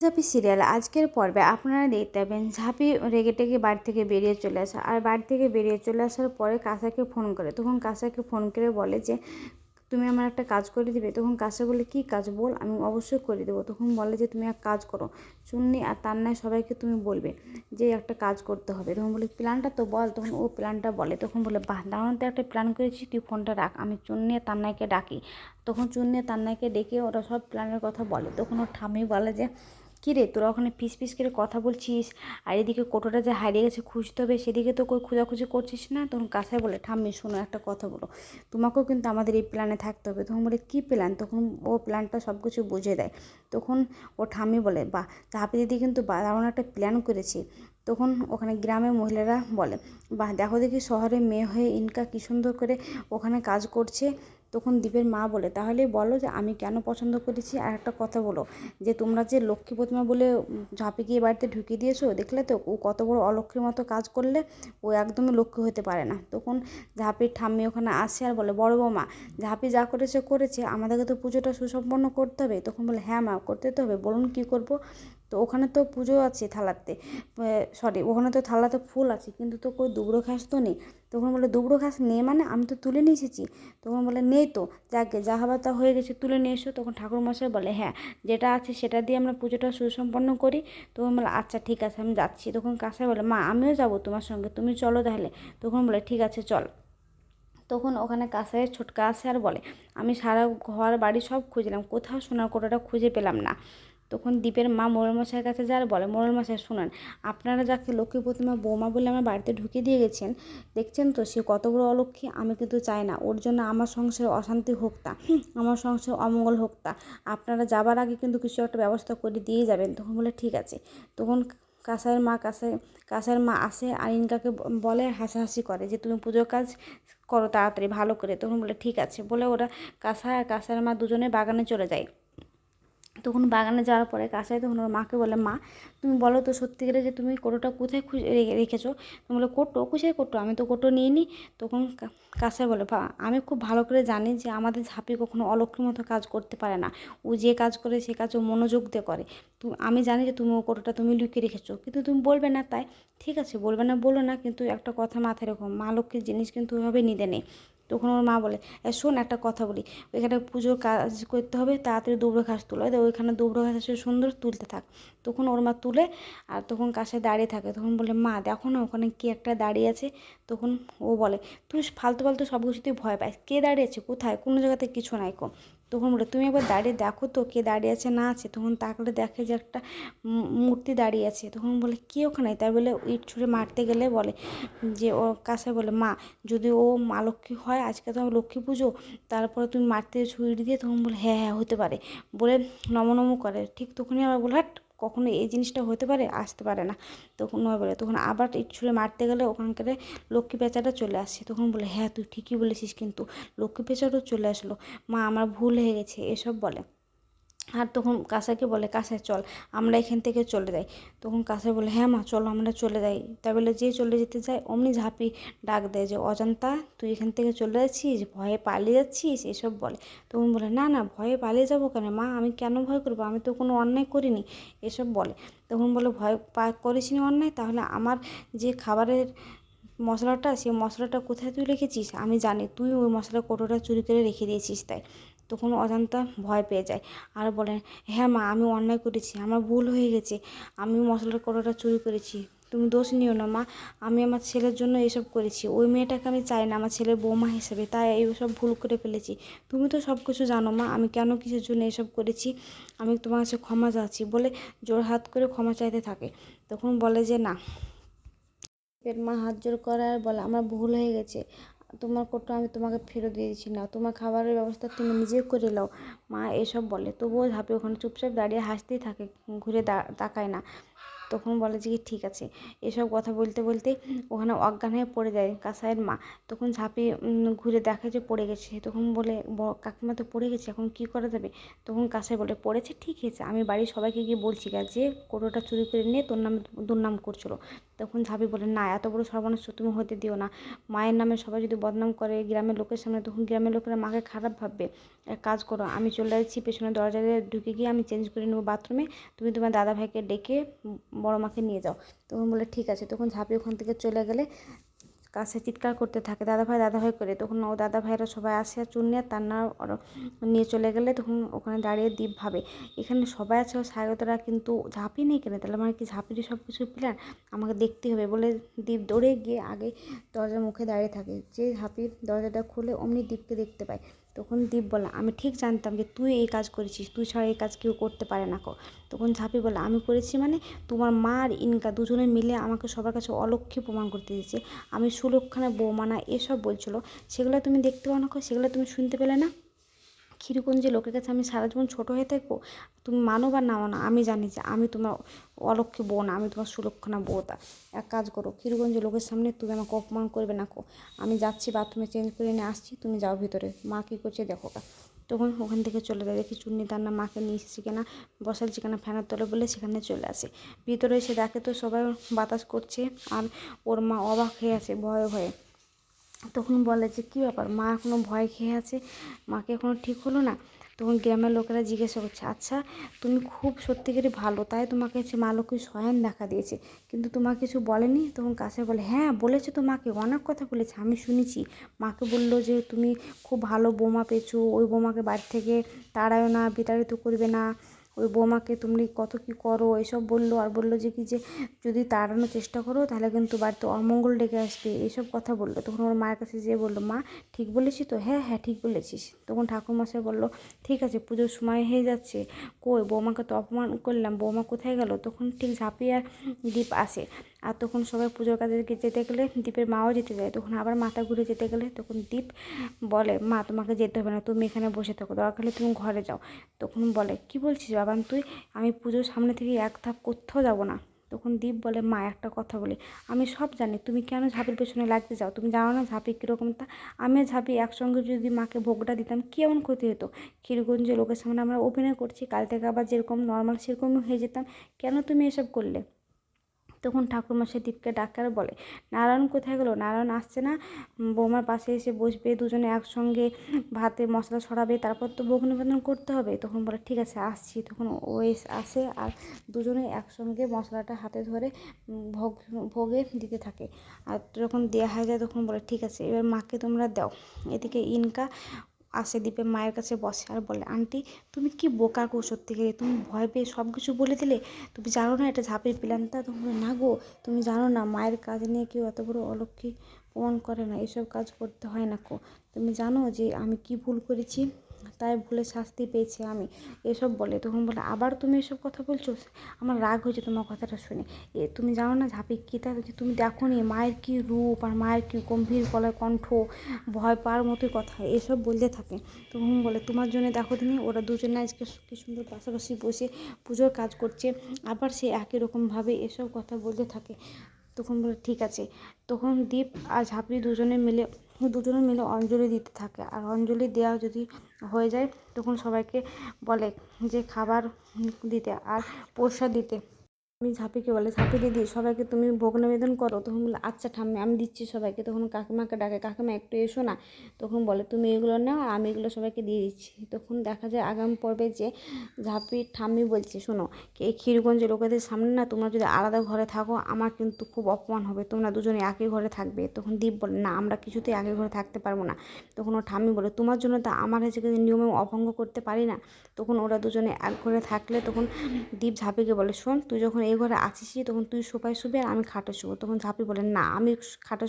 ঝাঁপি serial, আজকের পর্বে আপনারা দেখতে পাবেন ঝাঁপি রেগে টেগে বাড়ি থেকে বেরিয়ে চলে আসা। আর বাড়ি থেকে বেরিয়ে চলে আসার পরে কাসাকে ফোন করে। তখন কাসাকে ফোন করে বলে যে, তুমি আমার একটা কাজ করে দিবে। তখন কাসা বলে, কী কাজ বল, আমি অবশ্যই করে দেবো। তখন বলে যে, তুমি এক কাজ করো। চুন্নি আর তার তান্নায় সবাইকে তুমি বলবে যে, একটা কাজ করতে হবে। তখন বলে, প্ল্যানটা তো বল। তখন ও প্ল্যানটা বলে। তখন বলে, বাহ দাঁড়ানো তো একটা প্ল্যান করেছি, তুই ফোনটা রাখ, আমি চুন্নি আর তান্নাইকে ডাকি। তখন চুন্নি আর তান্নাইকে ডেকে ওরা সব প্ল্যানের কথা বলে। তখন ওর ঠামি বলে যে কী রে, তোরা ওখানে পিস পিস করে কথা বলছিস? আর এদিকে কোটোটা যে হারিয়ে গেছে খুঁজতে হবে, সেদিকে তো কই খোঁজাখুঁজি করছিস না? তখন কাছায় বলে, ঠাম্মি, শোনো, একটা কথা বলো। তোমাকেও কিন্তু আমাদের এই প্ল্যানে থাকতে হবে। তখন বলে, কী প্ল্যান তখন ও প্ল্যানটা সব কিছু বুঝে দেয়। তখন ও ঠাম্মি বলে বা ঝাঁপি দিদি কিন্তু দারুণ একটা প্ল্যান করেছি। তখন ওখানে গ্রামের মহিলারা বলে, বাহ, দেখো দেখি শহরে মেয়ে হয়ে ইনকা কী সুন্দর করে ওখানে কাজ করছে। তখন দীপের মা বলে, তাহলে বলো যে আমি কেন পছন্দ করেছি? আর একটা কথা বলো, যে তোমরা যে লক্ষ্মী প্রতিমা বলে ঝাঁপিকে এ বাড়িতে ঢুকিয়ে দিয়েছ, দেখলে তো ও কত বড় অলক্ষ্মীর মতো কাজ করলে ও একদমই লক্ষ্মী হতে পারে না। তখন ঝাঁপির ঠাম্মি ওখানে আসে আর বলে, বড় বৌমা, ঝাঁপি যা করেছে করেছে, আমাদেরকে তো পুজোটা সুসম্পন্ন করতে হবে। তখন বলে হ্যাঁ মা, করতে তো হবে, বলুন কী করব? তো ওখানে তো পুজো আছে থালাতে। সরি ওখানে তো থালাতে ফুল আছে, কিন্তু তো কই দুবড়ো ঘাস তো নেই। তখন বলে, দুবড়ো ঘাস নেই মানে? আমি তো তুলে নিয়ে এসেছি। তখন বলে, নেই তো, যাকে যা হবার তা হয়ে গেছে, তুলে নিয়ে এসো। তখন ঠাকুরমশাই বলে হ্যাঁ যেটা আছে সেটা দিয়ে আমরা পুজোটা সুসম্পন্ন করি। তখন বলে আচ্ছা ঠিক আছে, আমি যাচ্ছি। তখন কাঁসাই বলে, মা, আমিও যাব তোমার সঙ্গে, তুমি চলো তাহলে। তখন বলে, ঠিক আছে, চল। তখন ওখানে কাঁসাইয়ের ছোটকা আসে আর বলে, আমি সারা ঘর বাড়ি সব খুঁজলাম, কোথাও সোনার কোটাটা খুঁজে পেলাম না। তখন দ্বীপের মা মোড়ল মশাইয়ের কাছে যার বলে মোড়ল মশাই শুনান, আপনারা যাকে লক্ষ্মী প্রতিমা বৌমা বলে আমার বাড়িতে ঢুকিয়ে দিয়ে গেছেন, দেখছেন তো সে কত বড় অলক্ষ্মী আমি কিন্তু চাই না। ওর জন্য আমার সংসারে অশান্তি হোক তা, আমার সংসারে অমঙ্গল হোক তা। আপনারা যাবার আগে কিন্তু কিছু একটা ব্যবস্থা করে দিয়ে যাবেন। তখন বলে, ঠিক আছে। তখন কাঁসাইয়ের মা, কাঁসাই, কাঁসাইয়ের মা আসে আর ইনকাকে বলে, হাসাহাসি করে যে, তুমি পুজোর কাজ করো তাড়াতাড়ি, ভালো করে। তখন বলে, ঠিক আছে। বলে ওরা কাঁসা আর মা দুজনে বাগানে চলে যায়। তখন বাগানে যাওয়ার পরে কাছায় তখন ওর মাকে বলে, মা, তুমি বলো তো সত্যিকারে যে তুমি কোটোটা কোথায় খুঁজে রেখেছো? তুমি বলে, কোটো? কোথায় কোটো? আমি তো কোটো নিয়ে নিই তখন কাছায় বলে বা আমি খুব ভালো করে জানি যে আমাদের ঝাঁপি কখনো অলক্ষীর মতো কাজ করতে পারে না। ও যে কাজ করে সে কাজ ও মনোযোগ দিয়ে করে। তুমি আমি জানি যে তুমি ও কোটোটা তুমি লুকিয়ে রেখেছো। কিন্তু তুমি বলবে না তাই। ঠিক আছে, বলবে না, বলো না, কিন্তু একটা কথা মাথায় রেখো। মা লক্ষ্মীর জিনিস কিন্তু ওইভাবে নিতে নেই। তখন ওর মা বলে শোন একটা কথা বলি। ওইখানে পুজোর কাজ করতে হবে, তাড়াতাড়ি দুবড়ো ঘাস তুলো। ওইখানে দুবড়ো ঘাস এসে সুন্দর তুলতে থাক। তখন ওর মা তুলে, আর তখন কাছে দাঁড়িয়ে থাকে। তখন বলে, মা, দেখো না, ওখানে কে একটা দাঁড়িয়ে আছে। তখন ও বলে, তুই ফালতু ফালতু সব কিছুতেই ভয় পাস কে দাঁড়িয়ে আছে? কোথায়? কোনো জায়গাতে কিছু নাই কো। তখন বলে, তুমি একবার দাঁড়িয়ে দেখো তো কে দাঁড়িয়ে আছে না আছে। তখন তাকলে দেখে যে একটা মূর্তি দাঁড়িয়ে আছে। তখন বলে, কে ওখানে? তাই বলে, ইট ছুঁড়ে মারতে গেলে বলে, যে ও কাছে বলে, মা, যদি ও মা লক্ষ্মী হয়, আজকে তো লক্ষ্মী পুজো, তারপরে তুমি মারতে ছুরি দিয়ে, তখন বলে হ্যাঁ হ্যাঁ হতে পারে। বলে, নমো, নম করে। ঠিক তখনই আবার বলে, হাট কখনো এই জিনিসটা হতে পারে, আসতে পারে না। তখন নয় বলে, তখন আবার ছুঁড়ে মারতে গেলে ওখানকার লক্ষ্মী পেঁচাটা চলে আসছে তখন বলে হ্যাঁ তুই ঠিকই বলেছিস কিন্তু। লক্ষ্মী পেঁচাটাও চলে আসলো। মা, আমার ভুল হয়ে গেছে। এসব বলে। আর তখন কাসাইকে বলে, কাসাই, চল, আমরা এখান থেকে চলে যাই। তখন কাসাই বলে হ্যাঁ মা, চলো, আমরা চলে যাই। তাই বলে, যে চলে যেতে যায় অমনি ঝাঁপি ডাক দেয় যে, অজান্তা, তুই এখান থেকে চলে যাচ্ছিস? ভয়ে পালিয়ে যাচ্ছিস? এসব বলে। তখন বলে, না না, ভয়ে পালিয়ে যাব কেন? মা, আমি কেন ভয় করব? আমি তো কোনো অন্যায় করিনি। এসব বলে। তখন বলে, ভয় পা, করিসনি অন্যায়? তাহলে আমার যে খাবারের মশলাটা, সেই মশলাটা কোথায় তুই রেখেছিস? আমি জানি, তুই ওই মশলার কোটোটা চুরি করে রেখে দিয়েছিস তাই। তখন অজান্তা ভয় পেয়ে যায়। আর বলে হ্যাঁ মা, আমি অন্যায় করেছি, আমার ভুল হয়ে গেছে, আমি মশলার কড়াটা চুরি করেছি, তুমি দোষ নিও না মা, আমি আমার ছেলের জন্য এসব করেছি, ওই মেয়েটাকে আমি চাই না, আমার ছেলের বৌমা হিসেবে, তাই এইসব ভুল করে ফেলেছি। তুমি তো সব কিছু জানো মা, আমি কেন কিসের জন্য এসব করেছি, আমি তোমার কাছে ক্ষমা চাচ্ছি। বলে জোর হাত করে ক্ষমা চাইতে থাকে। তখন বলে যে, না। মা হাত জোর করার বলে, আমার ভুল হয়ে গেছে তোমার কোটো আমি তোমাকে ফেরত দিয়ে দিচ্ছি না। তোমার খাবারের ব্যবস্থা তুমি নিজে করে নাও। মা এসব বলে। তবুও ঝাঁপি ওখানে চুপচাপ দাঁড়িয়ে হাসতেই থাকে, ঘুরে তাকায় না। তখন বলে যে কি ঠিক আছে। এসব কথা বলতে বলতে ওখানে অজ্ঞান হয়ে পড়ে যায় কাসাইয়ের মা। তখন ঝাঁপি ঘুরে দেখে যে পড়ে গেছে। তখন বলে কাকিমা তো পড়ে গেছে, এখন কী করা যাবে? তখন কাসাই বলে, পড়েছে, ঠিক আছে আমি বাড়ির সবাইকে গিয়ে বলছি যে কোটোটা চুরি করে নিয়ে তোর নামে দুর্নাম করছিল। তখন ঝাঁপি বলে, না, এত বড় সর্বনাশ তুমি হতে দিও না। মায়ের নামে সবাই যদি বদনাম করে গ্রামের লোকের সামনে, তখন গ্রামের লোকেরা মাকে খারাপ ভাববে। এক কাজ করো, আমি চলে যাচ্ছি পেছনে দরজা দিয়ে ঢুকে গিয়ে আমি চেঞ্জ করে নেব বাথরুমে। তুমি তোমার দাদা ভাইকে ডেকে বড় মাকে নিয়ে যাও। তখন বলে, ঠিক আছে। তখন ঝাঁপি ওখান থেকে চলে গেলে কাছে চিৎকার করতে থাকে দাদা ভাই দাদা ভাই করে। তখন ও দাদা ভাইরা সবাই আসে আর চুন নিয়ে তার না নিয়ে চলে গেলে তখন ওখানে দাঁড়িয়ে দ্বীপ ভাবে। এখানে সবাই আছে স্বাগতরা কিন্তু ঝাঁপি নেই কেন? তাহলে আমার কি ঝাঁপিরই সব কিছু প্ল্যান আমাকে দেখতে হবে বলে দ্বীপ দৌড়ে গিয়ে আগে দরজার মুখে দাঁড়িয়ে থাকে। যে ঝাঁপি দরজাটা খুলে অমনি দ্বীপকে দেখতে পায়। তখন দীপ বলে, আমি ঠিক জানতাম যে তুই এই কাজ করেছিস, তুই ছাড়া এই কাজ কেউ করতে পারে না কো। তখন ঝাঁপি বলে, আমি করেছি মানে? তোমার মা আর ইনকা দুজনে মিলে আমাকে সবার কাছে অলক্ষী প্রমাণ করতে দিয়েছে। আমি সুলক্ষণে, বৌমানা এসব বলছিলো। সেগুলো তুমি দেখতে পাও না সেগুলো তুমি শুনতে পেলে না? ক্ষীরগঞ্জে লোকের কাছে আমি সারা জীবন ছোটো হয়ে থাকব? তুমি মানো বা না মানো আমি জানি যে আমি তোমার অলক্ষী না আমি তোমার সুলক্ষণা বউতা। এক কাজ করো ক্ষীরগঞ্জে লোকের সামনে তুমি আমাকে অপমান করবে না কো? আমি যাচ্ছি বাথরুমে চেঞ্জ করে নিয়ে আসছি, তুমি যাও ভিতরে। মা কী করছে দেখো তখন ওখান থেকে চলে যায়। দেখি চুন্নি তার না মাকে নিয়ে এসেছি কিনা বসাচ্ছি কেনা ফ্যানের তলে বলে সেখানে চলে আসে। ভিতরে এসে দেখে তো সবাই বাতাস করছে আর ওর মা অবাক হয়ে আছে, ভয়ে ভয়ে। তখন বলে যে, কী ব্যাপার? মা এখনও ভয় খেয়ে আছে? মাকে এখনও ঠিক হলো না? তখন গ্রামের লোকেরা জিজ্ঞাসা করছে আচ্ছা তুমি খুব সত্যিকারই ভালো, তাই তোমাকে সে মা লক্ষ্মী স্বয়ং দেখা দিয়েছে। কিন্তু তোমাকে কিছু বলেনি? তখন কাছে বলে হ্যাঁ বলেছে তো মাকে অনেক কথা বলেছে, আমি শুনেছি। মাকে বলল যে, তুমি খুব ভালো বোমা পেয়েছ, ওই বোমাকে বাড়ি থেকে তাড়ায়ও না, বিতাড়িত করবে না ওই বৌমাকে তুমি কত কি করো, এসব বলল, আর বলল যে কি যে যদি তাড়ানোর চেষ্টা করো তাহলে কিন্তু বাড়িতে অমঙ্গল ডেকে আসবে, এসব কথা বলল। তখন ওর মায়ের কাছে যেয়ে বলল, মা, ঠিক বলেছি তো? হ্যাঁ হ্যাঁ ঠিক বলেছিস। তখন ঠাকুরমশাই বলল, ঠিক আছে, পুজোর সময় হয়ে যাচ্ছে, কই বৌমাকে তো অপমান করলাম, বৌমা কোথায় গেল? তখন ঠিক ঝাঁপিয়ে দ্বীপ আসে। আর তখন সবাই পুজোর কাজে যেতে গেলে দীপের মাও যেতে যায়। তখন আবার মাথা ঘুরে যেতে গেলে তখন দীপ বলে, মা, তোমাকে যেতে হবে না, তুমি এখানে বসে থাকো, দরকার হলে তুমি ঘরে যাও। তখন বলে, কি বলছিস বাবান তুই? আমি পুজোর সামনে থেকে এক ধাপ কোথাও যাব না। তখন দীপ বলে, মা, একটা কথা বলি, আমি সব জানি, তুমি কেন ঝাঁপির পেছনে লাগতে যাও? তুমি জানো না ঝাঁপি কীরকম তা আমি ঝাঁপি, একসঙ্গে যদি মাকে ভোগটা দিতাম কেমন ক্ষতি হতো? ক্ষীরগঞ্জে লোকের সামনে আমরা অভিনয় করছি, কাল থেকে আবার যেরকম নর্মাল সেরকমই হয়ে যেতাম, কেন তুমি এসব করলে? তখন ঠাকুরমশাই দীপকে ডাকার বলে, নারায়ণ কোথায় গেলো? নারায়ণ আসছে না? বৌমার পাশে এসে বসবে, দুজনে একসঙ্গে ভাতে মশলা ছড়াবে, তারপর তো ভোগ নিবেদন করতে হবে। তখন বলে, ঠিক আছে, আসছি। তখন ও আসে আর দুজনে একসঙ্গে মশলাটা হাতে ধরে ভোগ, ভোগে দিতে থাকে। আর যখন দেওয়া হয়ে যায়, তখন বলে, ঠিক আছে, এবার মাকে তোমরা দাও। এদিকে ইনকা আসে দীপের মায়ের কাছে বসে আর বলে, আন্টি, তুমি কি বোকা গো গেলে তুমি ভয় পেয়ে সব কিছু বলে দিলে? তুমি জানো না এটা ঝাঁপের প্ল্যানটা তুমি না গো, তুমি জানো না, মায়ের কাজ নিয়ে কেউ এত বড় অলক্ষী প্রমাণ করে না, এসব কাজ করতে হয় না কো। তুমি জানো যে আমি কি ভুল করেছি? তাই ভুলে শাস্তি পেয়েছি আমি। এসব বলে তখন বলে, আবার তুমি এসব কথা বলছো? আমার রাগ হয়েছে তোমার কথাটা শুনে। এ, তুমি জানো না ঝাঁপি কী তা তুমি দেখো নি মায়ের কী রূপ আর মায়ের কী গম্ভীর গলায় কণ্ঠ, ভয় পাওয়ার মতোই কথা, এসব বলতে থাকে। তখন বলে, তোমার জন্য দেখো তুমি ওরা দুজনে আজকে কী সুন্দর পাশাপাশি বসে পুজোর কাজ করছে, আবার সে একই রকমভাবে এসব কথা বলতে থাকে। তখন বলে, ঠিক আছে। তখন দীপ আর ঝাঁপি দুজনে মিলে দুজনে মিলে অঞ্জলি দিতে থাকে। আর অঞ্জলি দেওয়া যদি হয়ে যায়, তখন সবাইকে বলে যে, খাবার দিতে আর প্রসাদ দিতে। আমি ঝাঁপিকে বলে, ঝাঁপি দিদি, সবাইকে তুমি ভোগ নিবেদন করো। তখন বলে আচ্ছা ঠাম্মি, আমি দিচ্ছি সবাইকে। তখন কাকিমাকে ডাকে, কাকিমা, একটু এসো না। তখন বলে, তুমি এগুলো নাও আমি এগুলো সবাইকে দিয়ে দিচ্ছি। তখন দেখা যায় আগামী পর্বে যে ঝাঁপির ঠাম্মি বলছে, শোনো এই ক্ষীরগঞ্জের লোকেদের সামনে না তোমরা যদি আলাদা ঘরে থাকো, আমার কিন্তু খুব অপমান হবে। তোমরা দুজনে একই ঘরে থাকবে। তখন দীপ বলে, না, আমরা কিছুতেই একই ঘরে থাকতে পারব না। তখন ও ঠাম্মি বলে, তোমার জন্য তো আমার হচ্ছে নিয়মে অভঙ্গ করতে পারি না। তখন ওরা দুজনে এক ঘরে থাকলে তখন দীপ ঝাঁপিকে বলে, শোন, তুই যখন এই ঘরে আছিসই তখন তুই সোফায় শুবি আর আমি খাটে শুবো। তখন ঝাঁপি বলে, না, আমি খাটে